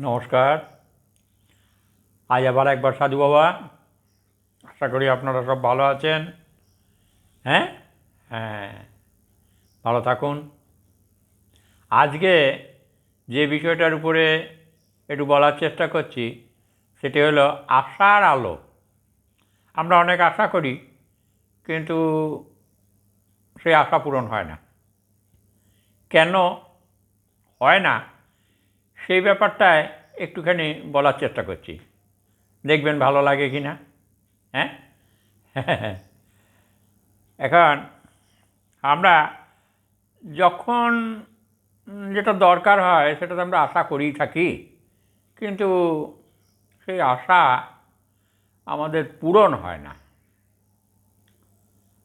নমস্কার। আজ আবার একবার সাধু বাবা। আশা করি আপনারা সব ভালো আছেন। হ্যাঁ? হ্যাঁ। ভালো থাকুন। আজকে যে বিষয়টার উপরে একটু বলার চেষ্টা করছি, সেটি হলো আশার আলো। আমরা অনেক আশা করি, কিন্তু সেই আশা পূরণ হয় না। কেন হয় না? সেই ব্যাপারটায় একটুখানি বলার চেষ্টা করছি। দেখবেন ভালো লাগে কি না? হ্যাঁ? এখন আমরা যখন যেটা দরকার হয় সেটা তো আমরা আশা করেই থাকি, কিন্তু সেই আশা আমাদের পূরণ হয় না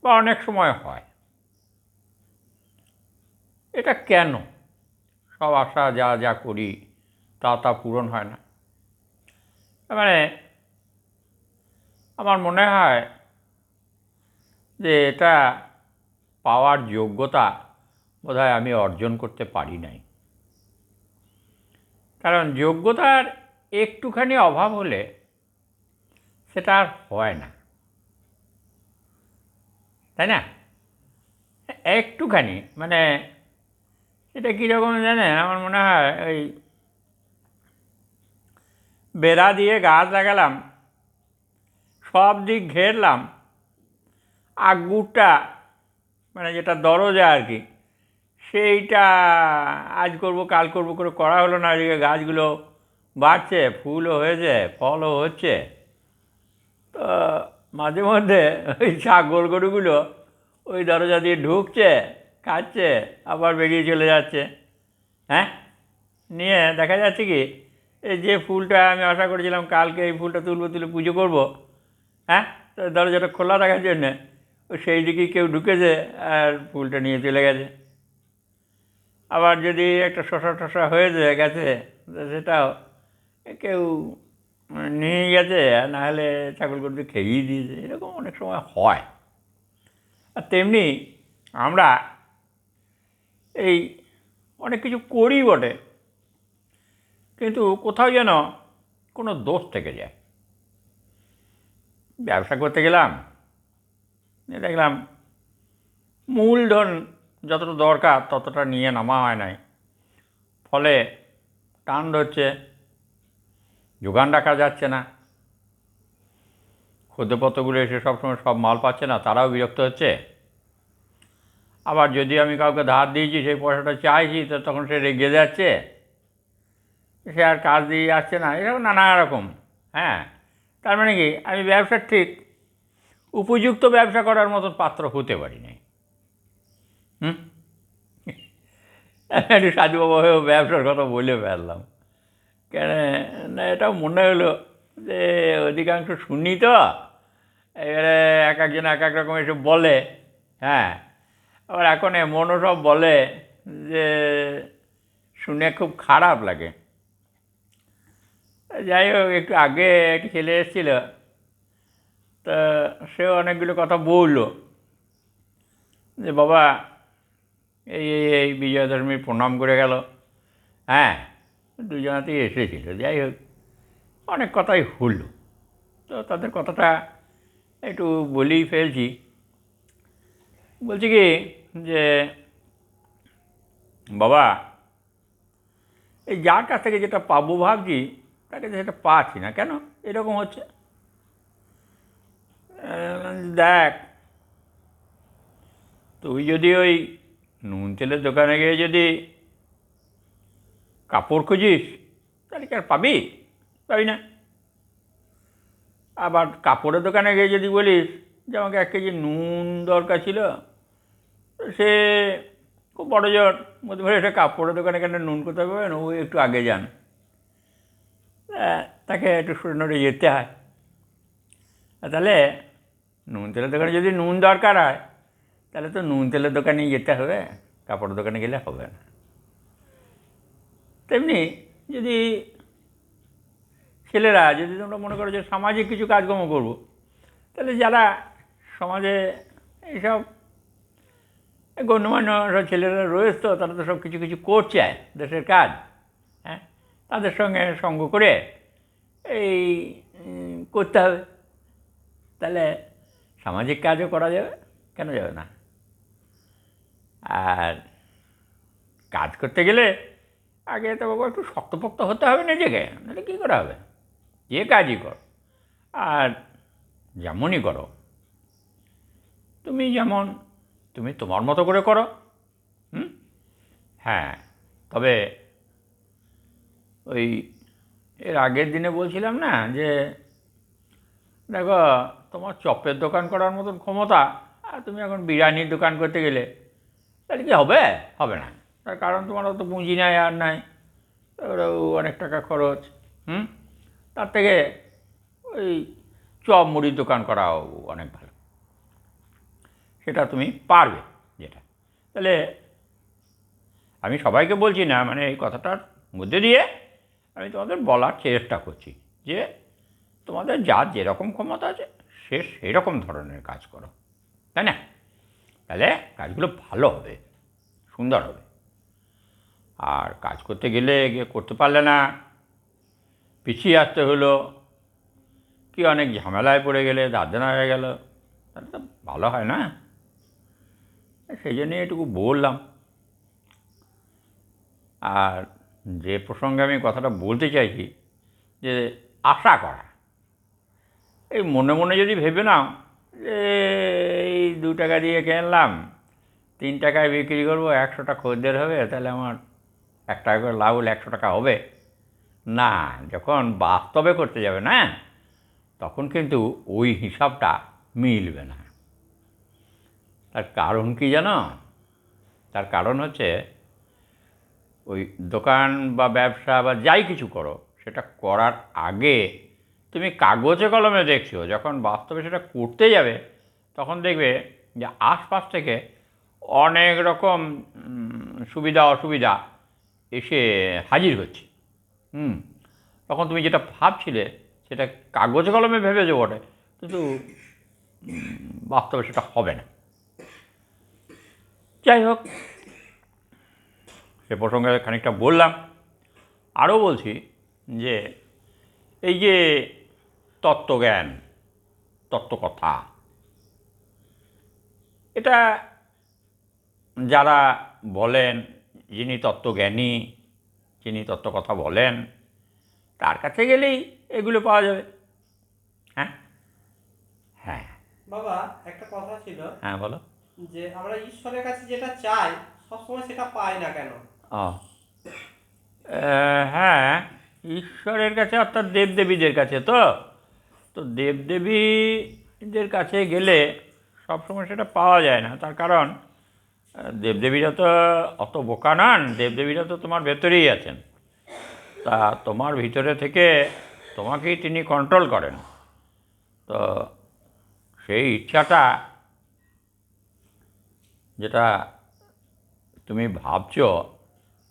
বা অনেক সময় হয়। এটা কেন? সব আশা, যা যা করি, তা তা পূরণ হয় না। মানে আমার মনে হয় যে এটা পাওয়ার যোগ্যতা বোধহয় আমি অর্জন করতে পারি নাই। কারণ যোগ্যতার একটুখানি অভাব হলে সেটা আর হয় না। তাই না? একটুখানি মানে এটা কীরকম জানেন? আমার মনে হয় ওই বেড়া দিয়ে গাছ লাগালাম, সব দিক ঘেরলাম আগুরটা মানে যেটা দরজা আর কি, সেইটা আজ করব, কাল করব করে করা হলো না। এদিকে গাছগুলো বাড়ছে, ফুলও হয়েছে, ফলও হচ্ছে। তো মাঝে মধ্যে ওই ছাগল গরুগুলো ওই দরজা দিয়ে ঢুকছে খাচ্ছে, আবার বেরিয়ে চলে যাচ্ছে। হ্যাঁ? নিয়ে দেখা যাচ্ছে কি, এই যে ফুলটা আমি আশা করেছিলাম কালকে এই ফুলটা তুলবো, তুলে পুজো করব হ্যাঁ? তো দরজাটা খোলা রাখার জন্যে সেই দিকে কেউ ঢুকেছে আর ফুলটা নিয়ে চলে গেছে। আবার যদি একটা শশা টশা হয়ে যায় গেছে সেটাও কেউ নিয়ে গেছে, আর নাহলে ছাগল গরু খেয়েই দিয়েছে। এরকম অনেক সময় হয়। আর তেমনি আমরা এই অনেক কিছু করি বটে। কিন্তু কোথাও যেন কোনো দোষ থেকে যায়। ব্যবসা করতে গেলাম দেখলাম মূলধন যতটা দরকার ততটা নিয়ে নামা হয় নাই। ফলে টান ধরছে যোগান রাখা যাচ্ছে না। ক্ষুদ্রপত্রগুলো এসে সবসময় সব মাল পাচ্ছে না, তারাও বিরক্ত হচ্ছে। আবার যদি আমি কাউকে ধার দিয়েছি, সেই পয়সাটা চাইছি, তো তখন সে রেগে যাচ্ছে। সে আর কাজ দিয়ে যাচ্ছে না। এরকম নানা রকম হ্যাঁ। তার মানে কি, আমি ব্যবসার ঠিক, উপযুক্ত ব্যবসা করার মতন পাত্র হতে পারি নাই হুম? একটু সাধুবাবু হয়েও ব্যবসার কথা বলে ফেললাম। কেন, না, এটাও মনে হলো যে, অধিকাংশ শুনি তো। এবারে এক একজন এক এক রকম এসব বলে হ্যাঁ। আবার এখন এমনও সব বলে যে শুনে খুব খারাপ লাগে। যাই হোক, একটু আগে একটি ছেলে এসেছিল, তা সেও অনেকগুলো কথা বলল যে, বাবা, এই এই এই বিজয়া প্রণাম করে গেল। হ্যাঁ দুজনাতেই এসেছিল, যাই হোক, অনেক কথাই হলো। তো তাদের কথাটা একটু বলেই ফেলছি। বলছি কি যে, বাবা, এই যার কাছ থেকে যেটা পাবো ভাবছি, তার কাছে সেটা পাচ্ছি না। কেন? এরকম হচ্ছে। দেখ, তুই যদি ওই নুন তেলের দোকানে গিয়ে যদি কাপড় খুঁজিস, তাহলে কি আর পাবি? পাবি না। আবার কাপড়ের দোকানে গিয়ে যদি বলিস যে আমাকে এক কেজি নুন দরকার ছিল, সে খুব বড় জোর মধ্যে ভরে একটা কাপড়ের দোকানে কেন নুন কোথায় পাবেন ও একটু আগে যান। তাকে একটু সরে যেতে হয়। তাহলে নুন তেলের দোকানে যদি নুন দরকার হয়, তাহলে তো নুন তেলের দোকানেই যেতে হবে, কাপড়ের দোকানে গেলে হবে না। তেমনি যদি ছেলেরা, যদি তোমরা মনে করো যে সামাজিক কিছু কাজকর্ম করব, তাহলে যারা সমাজে এইসব গণ্যমান্য সব ছেলেরা রয়েছে তো তারা তো সব কিছু কিছু করছে দেশের কাজ হ্যাঁ? তাদের সঙ্গে সঙ্গ করে এই করতে হবে। তাহলে সামাজিক কাজও করা যাবে, কেন যাবে না? আর কাজ করতে গেলে আগে তো বাবা একটু শক্তপোক্ত হতে হবে নিজেকে, নাহলে কী করা হবে? যে কাজই করো। আর যেমনই করো তুমি যেমন তুমি তোমার মতো করে করো। হুম? হ্যাঁ তবে ওই এর আগের দিনে বলছিলাম না যে, দেখো, তোমার চপের দোকান করার মতন ক্ষমতা, আর তুমি এখন বিরিয়ানির দোকান করতে গেলে, তাহলে কি হবে? হবে না। তার কারণ তোমার অত পুঁজি নাই আর নাই। তারপরে অনেক টাকা খরচ, হুম? তার থেকে ওই চপ মুড়ির দোকান করাও অনেক ভালো। সেটা তুমি পারবে যেটা। তাহলে আমি সবাইকে বলছি না মানে এই কথাটার মধ্যে দিয়ে আমি তোমাদের বলার চেষ্টা করছি যে তোমাদের যার যেরকম ক্ষমতা আছে, সে সেরকম ধরনের কাজ করো। তাই না? তাহলে কাজগুলো ভালো হবে, সুন্দর হবে। আর কাজ করতে গেলে গিয়ে করতে পারলে না, পিছিয়ে আসতে হলো, কি অনেক ঝামেলায় পড়ে গেলে দার্জনা হয়ে গেল, তাহলে তো ভালো হয় না। সেই জন্যই এটুকু বললাম। আর যে প্রসঙ্গে আমি কথাটা বলতে চাইছি, যে আশা করা। এই মনে মনে যদি ভেবে নাও, যে এই দু টাকা দিয়ে কিনলাম, তিন টাকায় বিক্রি করব একশোটা খদ্দের হবে, তাহলে আমার এক টাকা করে লাভ হলে একশো টাকা হবে। না, যখন বাস্তবে করতে যাবে না, তখন কিন্তু ওই হিসাবটা মিলবে না। তার কারণ কি জানো? তার কারণ হচ্ছে, ওই দোকান বা ব্যবসা বা যাই কিছু করো, সেটা করার আগে তুমি কাগজে কলমে দেখছ, যখন বাস্তবে সেটা করতে যাবে, তখন দেখবে যে আশপাশ থেকে অনেক রকম সুবিধা অসুবিধা এসে হাজির হচ্ছে। হুম? তখন তুমি যেটা ভাবছিলে, সেটা কাগজ কলমে ভেবেছো বটে, কিন্তু বাস্তবে সেটা হবে না। যাই হোক সে প্রসঙ্গে খানিকটা বললাম। আরও বলছি যে এই যে তত্ত্বজ্ঞান তত্ত্বকথা এটা যারা বলেন যিনি তত্ত্বজ্ঞানী যিনি তত্ত্বকথা বলেন তার কাছে গেলেই এগুলো পাওয়া যাবে। হ্যাঁ? হ্যাঁ। বাবা একটা কথা ছিল। হ্যাঁ বলো। যে আমরা ঈশ্বরের কাছে যেটা চাই, সবসময় সেটা পাই না কেন? হ্যাঁ ঈশ্বরের কাছে অর্থাৎ দেবদেবীদের কাছে তো? তো দেবদেবীদের কাছে গেলে সবসময় সেটা পাওয়া যায় না। তার কারণ দেবদেবীরা তো অত বোকা নন, দেবদেবীরা তো তোমার ভেতরেই আছেন। তা তোমার ভিতরে থেকে তোমাকেই তিনি কন্ট্রোল করেন। তো সেই ইচ্ছাটা যেটা তুমি ভাবছ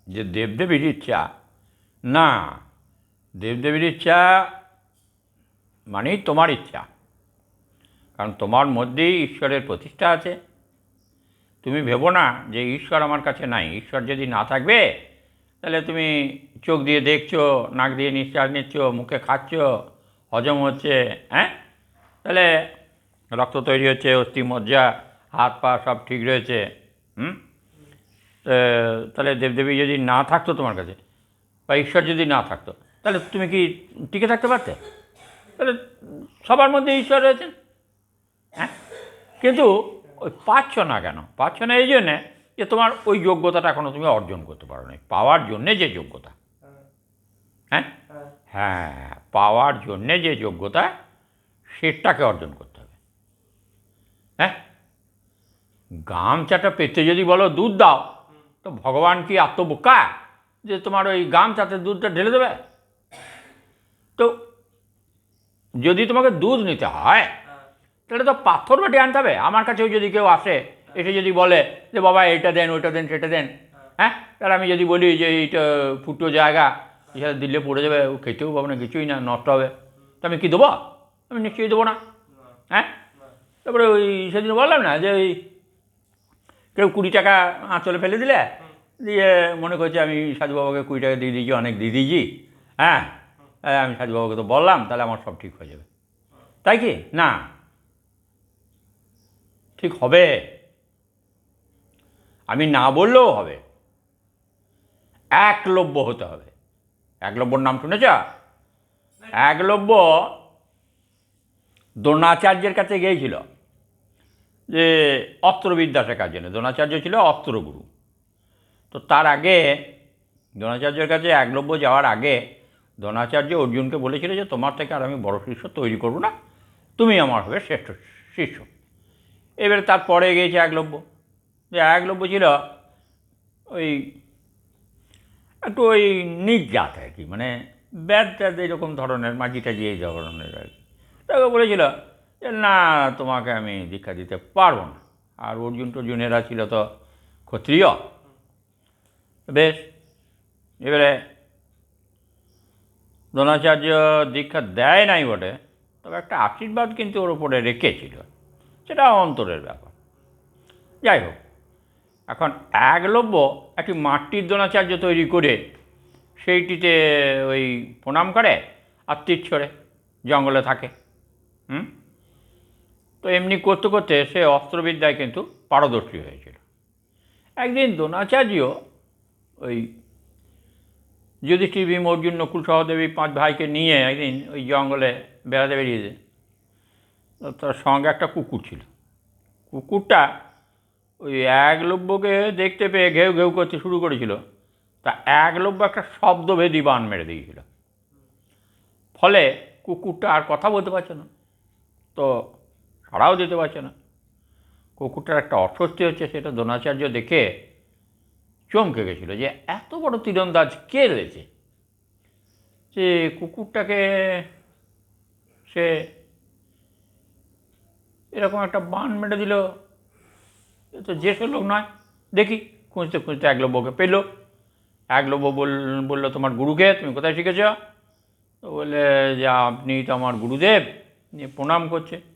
যে দেবদেবীর ইচ্ছা। না, দেবদেবীর ইচ্ছা মানেই তোমার ইচ্ছা। কারণ তোমার মধ্যেই ঈশ্বরের প্রতিষ্ঠা আছে। তুমি ভেবো না যে ঈশ্বর আমার কাছে নাই। ঈশ্বর যদি না থাকবে, তাহলে তুমি চোখ দিয়ে দেখছ, নাক দিয়ে নিঃশ্বাস নিচ্ছ, মুখে খাচ্ছ, হজম হচ্ছে হ্যাঁ? তাহলে রক্ত তৈরি হচ্ছে অস্থি মজ্জা হাত পা সব ঠিক রয়েছে, হুম? তাহলে দেবদেবী যদি না থাকতো তোমার কাছে, বা ঈশ্বর যদি না থাকতো, তাহলে তুমি কি টিকে থাকতে পারতে? তাহলে সবার মধ্যে ঈশ্বর রয়েছেন হ্যাঁ? কিন্তু ওই পাচ্ছ না কেন? পাচ্ছ না এই জন্যে যে তোমার ওই যোগ্যতাটা এখনও তুমি অর্জন করতে পারো না পাওয়ার জন্যে যে যোগ্যতা হ্যাঁ হ্যাঁ? হ্যাঁ পাওয়ার জন্যে যে যোগ্যতা, সেটাকে অর্জন করতে হবে হ্যাঁ? গামছাটা পেতে যদি বলো দুধ দাও, তো ভগবান কি এত বোকা যে তোমার ওই গামছাতে দুধটা ঢেলে দেবে? তো যদি তোমাকে দুধ নিতে হয়, তাহলে তো পাথর বাটি আনতে হবে। আমার কাছেও যদি কেউ আসে, এসে যদি বলে যে, বাবা এটা দেন, ওইটা দেন, সেটা দেন। হ্যাঁ? তাহলে আমি যদি বলি যে, এইটা ফুটো জায়গা এছাড়া দিল্লে পড়ে যাবে, ও খেতেও পাবো না, কিছুই না, নষ্ট হবে। তো আমি কি দেবো? আমি নিশ্চয়ই দেবো না। হ্যাঁ? তারপরে ওই সেদিন বললাম না যে, ওই কেউ কুড়ি টাকা আঁচলে ফেলে দিলে দিয়ে মনে করছে আমি সাধু বাবাকে কুড়ি টাকা দিয়ে দিয়েছি অনেক দিয়ে দিয়েছি। হ্যাঁ হ্যাঁ, আমি সাজুবাবুকে তো বললাম তাহলে আমার সব ঠিক হয়ে যাবে। তাই কি? না। ঠিক হবে। আমি না বললেও হবে। একলব্য হতে হবে। একলব্যর নাম শুনেছ? একলব্য দ্রোণাচার্যের কাছে গিয়েছিল। যে অস্ত্রবিদ্যা শেখার জন্য দ্রোণাচার্য ছিল অস্ত্রগুরু। তো তার আগে, দ্রোণাচার্যের কাছে একলব্য যাওয়ার আগে দ্রোণাচার্য অর্জুনকে বলেছিল যে, তোমার থেকে আর আমি বড় শিষ্য তৈরি করব না। তুমি আমার হবে শ্রেষ্ঠ শিষ্য। এবারে তারপরে গিয়েছে একলব্য। যে একলব্য ছিল ওই একটু ওই নিজ জাত আর কি মানে ব্যাদ ট্যাদ এরকম ধরনের মাঝি টাজি এই ধরনের আর কি। তাকে বলেছিল যে, না, তোমাকে আমি দীক্ষা দিতে পারব না। আর অর্জুন টর্জুনেরা ছিল তো ক্ষত্রিয়। বেশ, এবারে দ্রোণাচার্য দীক্ষা দেয় নাই বটে, তবে একটা আশীর্বাদ কিন্তু ওর উপরে রেখেছিল, সেটা অন্তরের ব্যাপার। যাই হোক, এখন একলব্য একটি মাটির দ্রোণাচার্য তৈরি করে সেইটিতে ওই প্রণাম করে আর তীর ছড়ে, জঙ্গলে থাকে। হুম? তো এমনি করতে করতে সে অস্ত্রবিদ্যায় কিন্তু পারদর্শী হয়েছিল। একদিন দ্রোণাচার্য ওই যুধিষ্ঠির ভীম, অর্জুন, নকুল সহদেবী পাঁচ ভাইকে নিয়ে একদিন ওই জঙ্গলে বেড়াতে বেরিয়েছে তার সঙ্গে একটা কুকুর ছিল। কুকুরটা ওই একলব্যকে দেখতে পেয়ে ঘেউ ঘেউ করতে শুরু করেছিল। তা একলব্য একটা শব্দভেদী বান মেরে দিয়েছিল। ফলে কুকুরটা আর কথা বলতে পারছে না। তো সাড়াও দিতে পারছে না। কুকুরটার একটা অস্বস্তি হচ্ছে, সেটা দ্রোণাচার্য দেখে চমকে গেছিল যে, এত বড় তীরন্দাজ কে রয়েছে? যে কুকুরটাকে সে এরকম একটা বান মেরে দিল। এ তো যে সে লোক নয়। দেখি, খুঁজতে খুঁজতে একলব্যকে পেল। একলব্য বল, বলল, তোমার গুরুকে, তুমি কোথায় শিখেছ? তো বলে যে আপনি তো আমার গুরুদেব, নিয়ে প্রণাম করছে।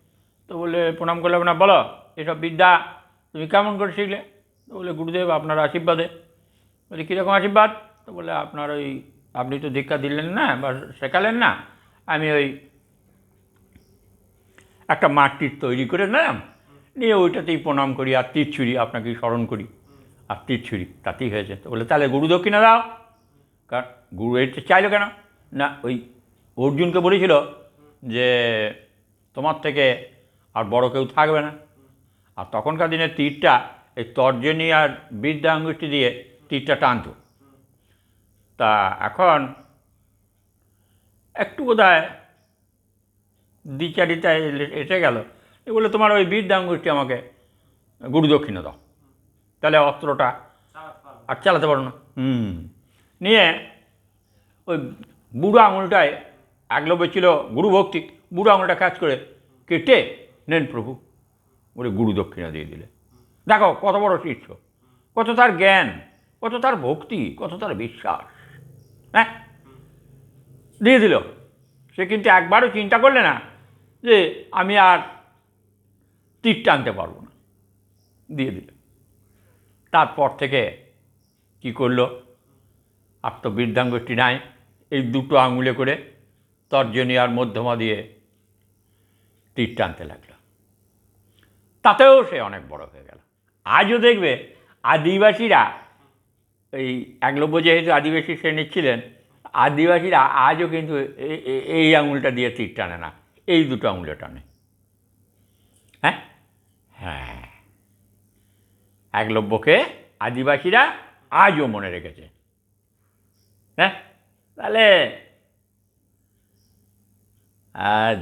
তো বলে, প্রণাম করলে না, বলো, এসব বিদ্যা তুমি কেমন করে শিখলে? তো বলে, গুরুদেব আপনার আশীর্বাদে। বলে, কীরকম আশীর্বাদ? তো বলে, আপনার ওই, আপনি তো দীক্ষা দিলেন না, বা শেখালেন না, আমি ওই একটা মাটির তৈরি করে নিলাম, নিয়ে ওইটাতেই প্রণাম করি, আর তীর ছুরি আপনাকে স্মরণ করি। আর তীর ছুরি তাতেই হয়েছে। তো বলে, তাহলে গুরু দক্ষিণা দাও? কারণ গুরু এটা চাইলো কেন? না, ওই অর্জুনকে বলেছিল যে, তোমার থেকে আর বড় কেউ থাকবে না। আর তখনকার দিনে তীরটা, এই তর্জনী আর বিদ্যা আঙ্গুষ্টি দিয়ে তীরটা টানত। তা এখন একটু বোধ হয় দ্বিচারিতায় এসে গেল। এ বলে তোমার ওই বিদ্যা আঙ্গুষ্টি আমাকে গুরুদক্ষিণা দাও। তাহলে অস্ত্রটা আর চালাতে পারো না। হুম। নিয়ে ওই বুড়ো আঙুলটায় একলব্য ছিল গুরু ভক্তি বুড়ো আঙুলটা কাজ করে কেটে নেন প্রভু। বলে গুরু দক্ষিণা দিয়ে দিলে দেখো, কত বড় শিষ্য, কত তার জ্ঞান, কত তার ভক্তি, কত তার বিশ্বাস। হ্যাঁ? দিয়ে দিল। সে কিন্তু একবারও চিন্তা করলে না যে আমি আর তীর টানতে পারব না। দিয়ে দিল। তারপর থেকে কি করল? আর তো বৃদ্ধাঙ্গটি নাই। এই দুটো আঙুলে করে তর্জনী আর মধ্যমা দিয়ে তীর টানতে লাগল। তাতেও সে অনেক বড় হয়ে গেল। আজও দেখবে আদিবাসীরা এই একলব্য যেহেতু আদিবাসী শ্রেণির ছিলেন আদিবাসীরা আজও কিন্তু এই আঙুলটা দিয়ে তীর টানে না এই দুটো আঙুলে টানে। হ্যাঁ? হ্যাঁ। একলব্যকে আদিবাসীরা আজও মনে রেখেছে। হ্যাঁ? তাহলে আজ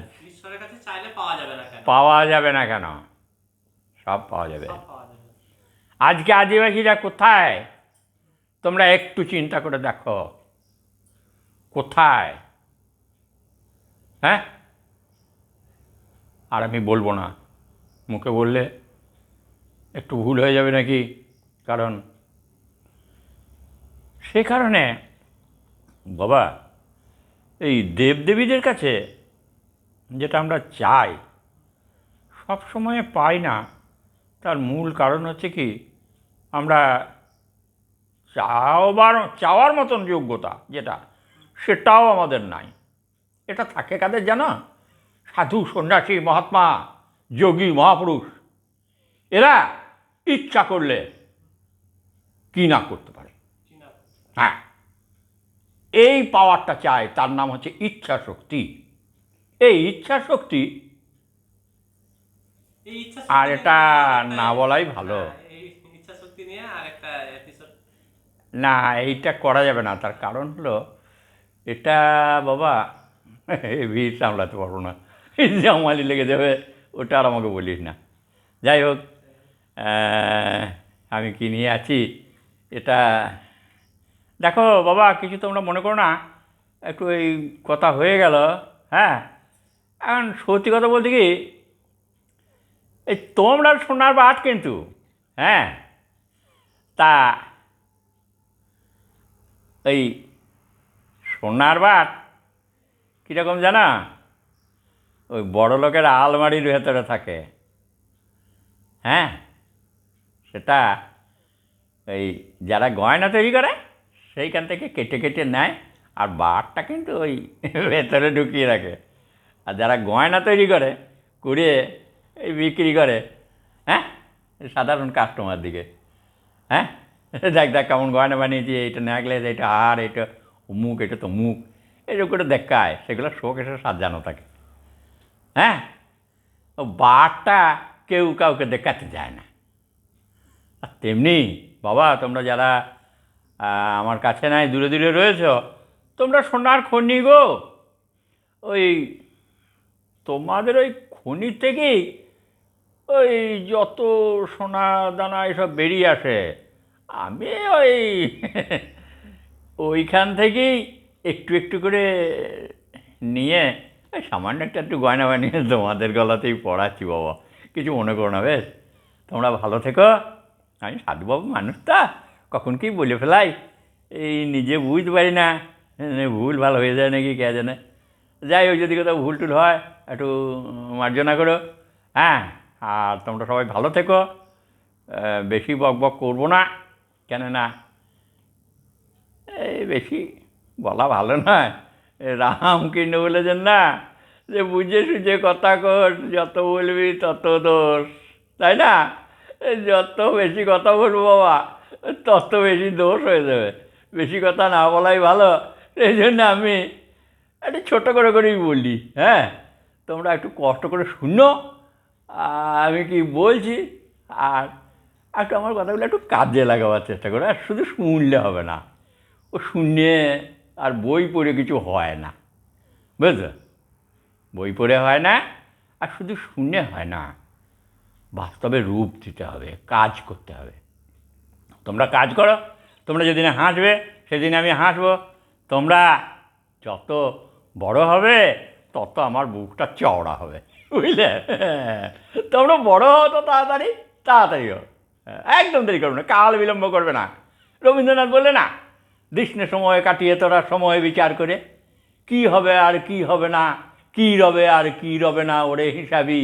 পাওয়া যাবে না কেন? সব পাওয়া যাবে আজকে আদিবাসীরা কোথায়? তোমরা একটু চিন্তা করে দেখো। কোথায়? হ্যাঁ? আর আমি বলব না। মুখে বললে একটু ভুল হয়ে যাবে নাকি? কারণ সে কারণে বাবা, এই দেবদেবীদের কাছে যেটা আমরা চাই সব সময় পাই না। তার মূল কারণ হচ্ছে কি, আমরা চাওয়ার চাওয়ার মতন যোগ্যতা যেটা, সেটাও আমাদের নাই। এটা থাকে কাদের জানো সাধু, সন্ন্যাসী, মহাত্মা, যোগী, মহাপুরুষ। এরা ইচ্ছা করলে কি না করতে পারে? হ্যাঁ। এই পাওয়ারটা চায়, তার নাম হচ্ছে ইচ্ছা শক্তি। এই ইচ্ছা শক্তি আর এটা না বলাই ভালো। এপিসোড না এইটা করা যাবে না। তার কারণ হলো এটা বাবা ভিড় সামলাতে পারব না। জামালি লেগে যাবে ওটা আর আমাকে বলিস না। যাই হোক আমি কি নিয়ে আছি এটা দেখো বাবা কিছু তোমরা মনে করো না একটু এই কথা হয়ে গেল হ্যাঁ? এখন সত্যি কথা বলতে কি এই তোমরা সোনার বাট কিন্তু হ্যাঁ? তা এই সোনার বাট কীরকম জানা? ওই বড় লোকের আলমারির ভেতরে থাকে হ্যাঁ? সেটা এই যারা গয়না তৈরি করে, সেইখান থেকে কেটে কেটে নেয়, আর বাটটা কিন্তু ওই ভেতরে ঢুকিয়ে রাখে। আর যারা গয়না তৈরি করে করে এই বিক্রি করে হ্যাঁ? সাধারণ কাস্টমার দিকে হ্যাঁ? দেখ দেখ কেমন গয়না বানিয়েছি এটা নেকলেস এটা হার এটা মুখ এটা তো মুখ। এরকম করে দেখায়, সেগুলো শোক এসে সাজানো থাকে। হ্যাঁ? ও বারটা কেউ কাউকে দেখাতে যায় না। আর তেমনি, বাবা, তোমরা যারা আমার কাছে নাই, দূরে দূরে রয়েছ, তোমরা সোনার খনি গো। ওই তোমাদের ওই খনি থেকেই ওই যত সোনা দানা এসব বেরিয়ে আসে, আমি ওই ওইখান থেকেই একটু একটু করে নিয়ে সামান্য একটা একটু গয়না বানিয়ে তোমাদের গলাতেই পড়াচ্ছি বাবা। কিছু মনে করো না বেশ। তোমরা ভালো থেকো। আমি সাধুবাবু মানুষ তা, কখন কি বলে ফেলাই? এই নিজে বুঝতে পারি না। ভুল ভালো হয়ে যায় নাকি কে জানে? যাই হোক, যদি কোথাও ভুল টুল হয়, একটু মার্জনা করো। হ্যাঁ। আর তোমরা সবাই ভালো থেকো। বেশি বক বক করব না কেন না এই বেশি বলা ভালো নয়। রামকৃষ্ণ বলেছেন না যে, বুঝে সুঝে কথা কর, যত বলবি তত দোষ। তাই না? যত বেশি কথা বলব বাবা, তত বেশি দোষ হয়ে যাবে। বেশি কথা না বলাই ভালো। এই জন্য আমি একটু ছোটো করে করেই বলি হ্যাঁ? তোমরা একটু কষ্ট করে শুনো। আমি কি বলছি? আর একটু আমার কথাগুলো একটু কাজে লাগাবার চেষ্টা করো, আর শুধু শুনলে হবে না। ও শুনে আর বই পড়ে কিছু হয় না। বুঝলো? বই পড়ে হয় না, আর শুধু শুনে হয় না। বাস্তবে রূপ দিতে হবে, কাজ করতে হবে। তোমরা কাজ করো, তোমরা যেদিনে হাসবে, সেদিন আমি হাসবো। তোমরা যত বড় হবে, তত আমার বুকটা চওড়া হবে। বুঝলে? তোমরা বড় তো তাড়াতাড়ি তাড়াতাড়ি হও। একদম দেরি করবে না, কাল বিলম্ব করবে না। রবীন্দ্রনাথ বললে, না দৃষ্ণে সময় কাটিয়ে তোরা সময় বিচার করে। কি হবে আর কি হবে না, কি রবে আর কি রবে না, ওরে হিসাবি,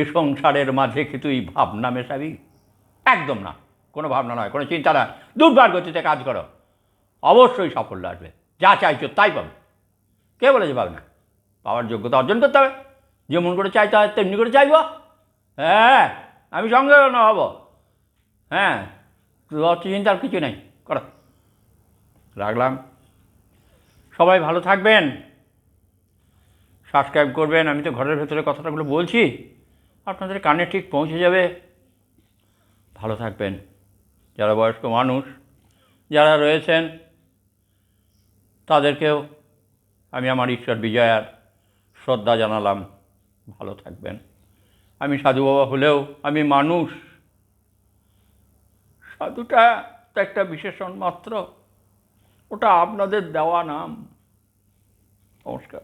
এ সংসারের মাঝে কি তুই ভাবনা মেশাবি? একদম না, কোনো ভাবনা নয়, কোনো চিন্তা নয়। দুর্বার গতিতে কাজ করো। অবশ্যই সাফল্য আসবে। যা চাইছো তাই পাবে। কে বলেছে পাবে না? পাওয়ার যোগ্যতা অর্জন করতে হবে। যেমন করে চাইতে হয় তেমনি করে চাইব। হ্যাঁ আমি সঙ্গে না হব। হ্যাঁ চিন্তার কিছু নেই, করো। রাখলাম। সবাই ভালো থাকবেন। সাবস্ক্রাইব করবেন। আমি তো ঘরের ভেতরে কথাটাগুলো বলছি। আপনাদের কানে ঠিক পৌঁছে যাবে। ভালো থাকবেন। যারা বয়স্ক মানুষ, যারা রয়েছেন, তাদেরকেও আমি আমার ঈশ্বর বিজয়ার শ্রদ্ধা জানালাম। ভালো থাকবেন। আমি সাধু বাবা হলেও আমি মানুষ। সাধুটা তো একটা বিশেষণ মাত্র। ওটা আপনাদের দেওয়া নাম। নমস্কার।